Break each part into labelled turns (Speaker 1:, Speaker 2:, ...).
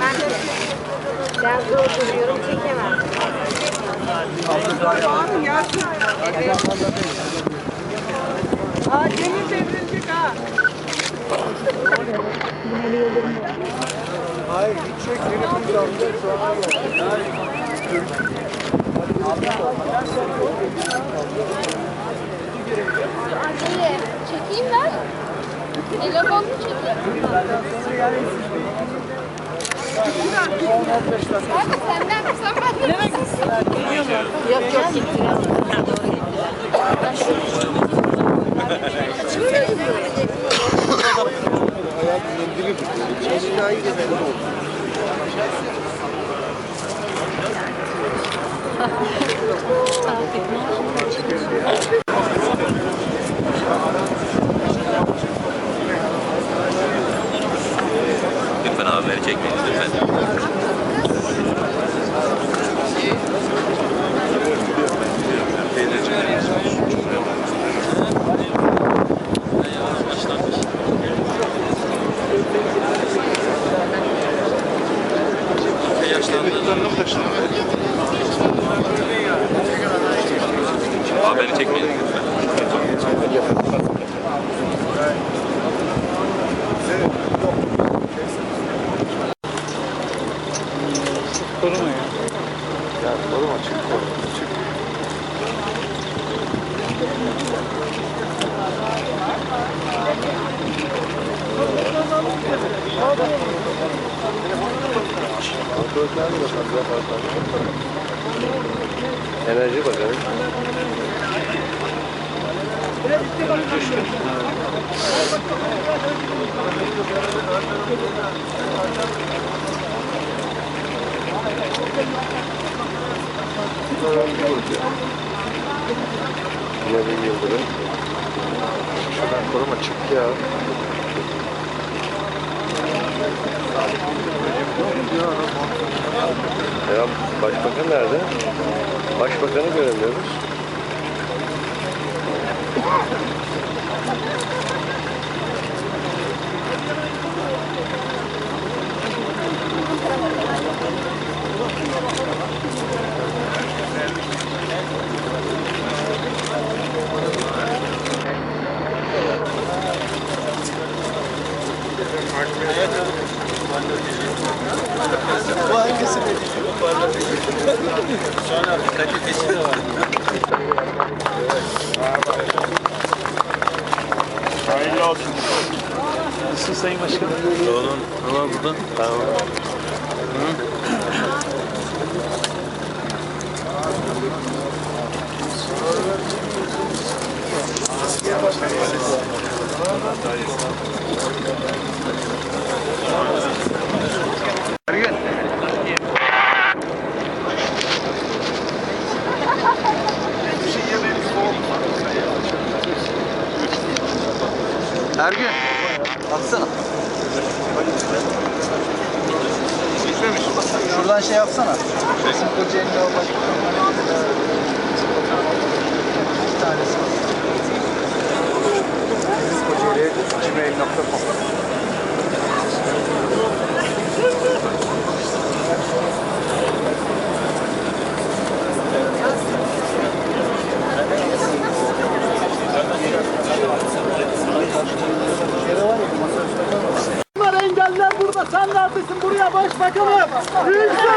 Speaker 1: Ben de. Ben zor duruyorum çekemem.
Speaker 2: Aa Cemil devrilecek ha.
Speaker 3: Hayır gidecek bir damla sonra
Speaker 4: Arkayı çekeyim ben. Kanka senden sen benden?
Speaker 1: Yok yok gittiler.
Speaker 5: Abi beni çekmeyin lütfen.
Speaker 3: Ya koruma çık koruma çık. Bakalım. Enerji bakalım. Yine bir yıldırım. Şuradan koruma çık ya. Ya başbakan nerede? Başbakanı göremiyoruz.
Speaker 6: Sayın Başkanım?
Speaker 5: Oğlum ama burada.
Speaker 3: Tamam.
Speaker 6: Ergün. Şuradan şey yapsana. Bizim Kocaeli'de o baş- Bir tanesi.
Speaker 3: Kocaeli gmail.com
Speaker 6: Ülke.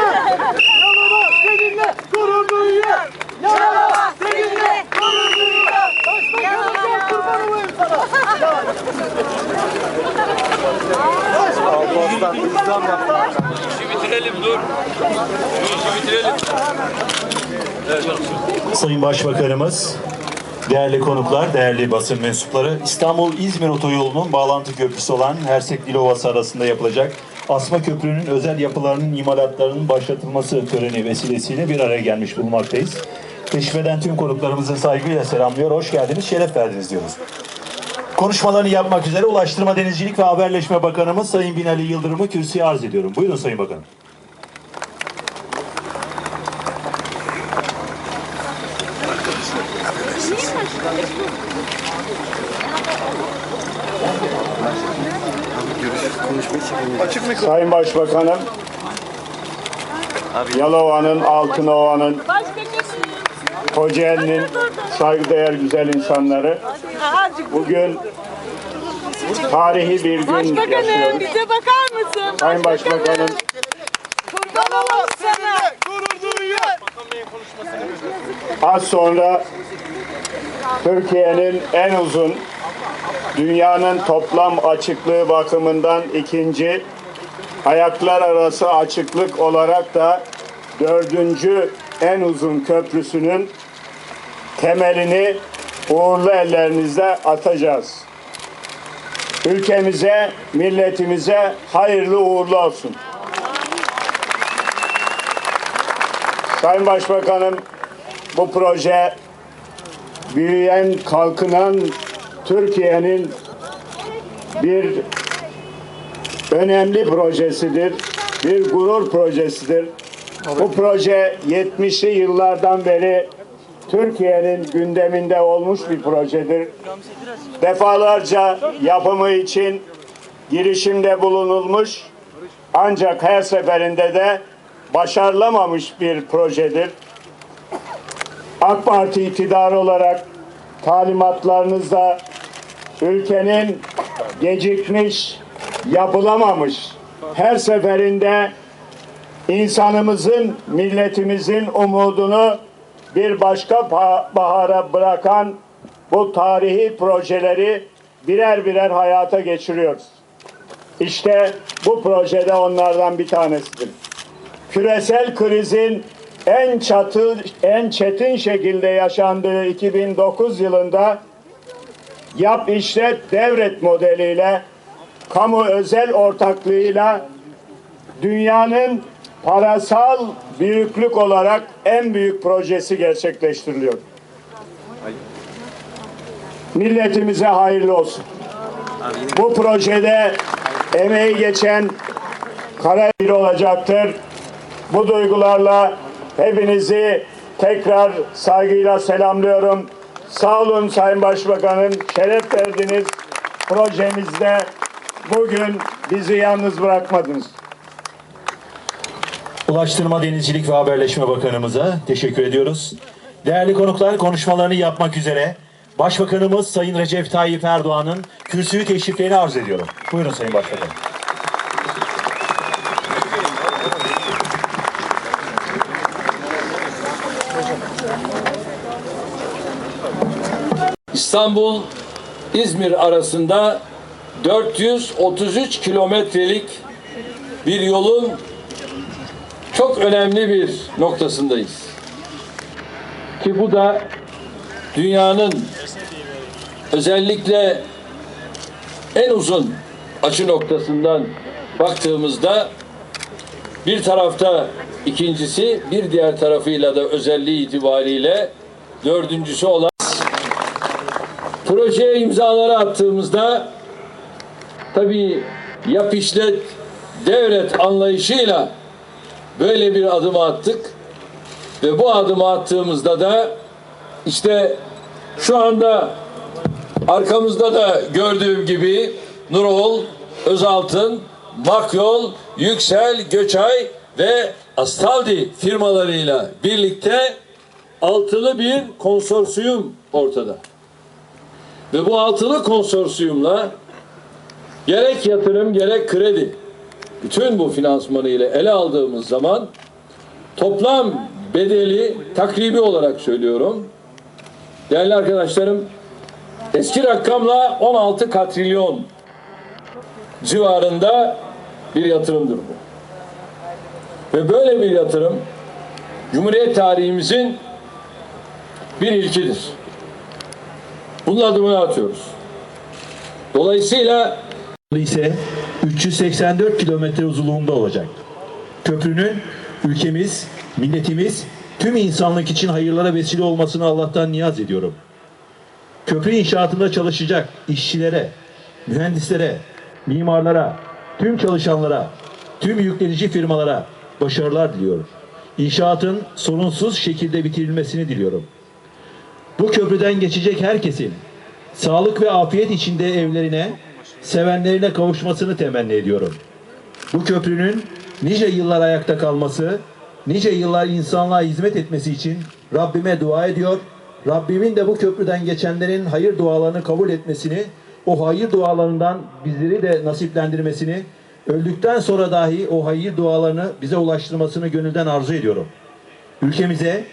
Speaker 6: Yanıma seninle gurur duyuyor. Yanıma seninle gurur duyuyor. Başbakanım ben kurban olayım sana.
Speaker 3: Alpos'tan İslam yaptı.
Speaker 5: İşi bitirelim dur. İşi bitirelim.
Speaker 7: Sayın Başbakanımız, değerli konuklar, değerli basın mensupları, İstanbul-İzmir otoyolunun bağlantı köprüsü olan Hersek Dilovası arasında yapılacak Asma Köprü'nün özel yapılarının imalatlarının başlatılması töreni vesilesiyle bir araya gelmiş bulunmaktayız. Teşrif eden tüm konuklarımızı saygıyla selamlıyor, hoş geldiniz, şeref verdiniz diyoruz. Konuşmalarını yapmak üzere Ulaştırma Denizcilik ve Haberleşme Bakanımız Sayın Binali Yıldırım'ı kürsüye arz ediyorum. Buyurun Sayın Bakanım.
Speaker 2: Sayın Başbakanım, Yalova'nın, Altınova'nın, Kocaeli'nin saygıdeğer güzel insanları bugün tarihi bir gün
Speaker 8: Başbakanım bize bakar mısın?
Speaker 2: Sayın Başbakanım,
Speaker 8: Kurban olalım sana.
Speaker 2: az sonra Türkiye'nin en uzun, dünyanın toplam açıklığı bakımından ikinci, ayaklar arası açıklık olarak da dördüncü en uzun köprüsünün temelini uğurlu ellerinizle atacağız. Ülkemize, milletimize hayırlı uğurlu olsun. Sayın Başbakanım, bu proje büyüyen, kalkınan Türkiye'nin bir önemli projesidir, bir gurur projesidir. Bu proje 70'li yıllardan beri Türkiye'nin gündeminde olmuş bir projedir. Defalarca yapımı için girişimde bulunulmuş ancak her seferinde de başarılamamış bir projedir. AK Parti iktidarı olarak talimatlarınızda ülkenin gecikmiş, yapılamamış, her seferinde insanımızın, milletimizin umudunu bir başka bahara bırakan bu tarihi projeleri birer birer hayata geçiriyoruz. İşte bu projede onlardan bir tanesidir küresel krizin en çatı en çetin şekilde yaşandığı 2009 yılında yap işlet devret modeliyle kamu özel ortaklığıyla dünyanın parasal büyüklük olarak en büyük projesi gerçekleştiriliyor. Milletimize hayırlı olsun. Bu projede emeği geçen Karayel olacaktır. Bu duygularla hepinizi tekrar saygıyla selamlıyorum. Sağ olun Sayın Başbakanım, şeref verdiniz. Projemizde bugün bizi yalnız bırakmadınız.
Speaker 7: Ulaştırma, Denizcilik ve Haberleşme Bakanımıza teşekkür ediyoruz. Değerli konuklar konuşmalarını yapmak üzere Başbakanımız Sayın Recep Tayyip Erdoğan'ın kürsüyü teşriflerini arz ediyorum. Buyurun Sayın Başbakanım.
Speaker 5: İstanbul İzmir arasında 433 kilometrelik bir yolun çok önemli bir noktasındayız. Ki bu da dünyanın özellikle en uzun açı noktasından baktığımızda bir tarafta ikincisi bir diğer tarafıyla da özelliği itibariyle dördüncüsü olan projeye imzaları attığımızda tabii yap işlet devlet anlayışıyla böyle bir adım attık ve bu adımı attığımızda da işte şu anda arkamızda da gördüğüm gibi Nurol, Özaltın, Makyol, Yüksel, Göçay ve Astaldi firmalarıyla birlikte altılı bir konsorsiyum ortada. Ve bu altılı konsorsiyumla gerek yatırım gerek kredi bütün bu finansmanı ile ele aldığımız zaman toplam bedeli takribi olarak söylüyorum. Değerli arkadaşlarım eski rakamla 16 katrilyon civarında bir yatırımdır bu. Ve böyle bir yatırım Cumhuriyet tarihimizin bir ilkidir. Bunun adımını atıyoruz. Dolayısıyla
Speaker 7: ise 384 kilometre uzunluğunda olacak. Köprünün ülkemiz, milletimiz, tüm insanlık için hayırlara vesile olmasını Allah'tan niyaz ediyorum. Köprü inşaatında çalışacak işçilere, mühendislere, mimarlara, tüm çalışanlara, tüm yüklenici firmalara başarılar diliyorum. İnşaatın sorunsuz şekilde bitirilmesini diliyorum. Bu köprüden geçecek herkesin sağlık ve afiyet içinde evlerine, sevenlerine kavuşmasını temenni ediyorum. Bu köprünün nice yıllar ayakta kalması, nice yıllar insanlığa hizmet etmesi için Rabbime dua ediyor. Rabbimin de bu köprüden geçenlerin hayır dualarını kabul etmesini, o hayır dualarından bizleri de nasiplendirmesini, öldükten sonra dahi o hayır dualarını bize ulaştırmasını gönülden arzu ediyorum. Ülkemize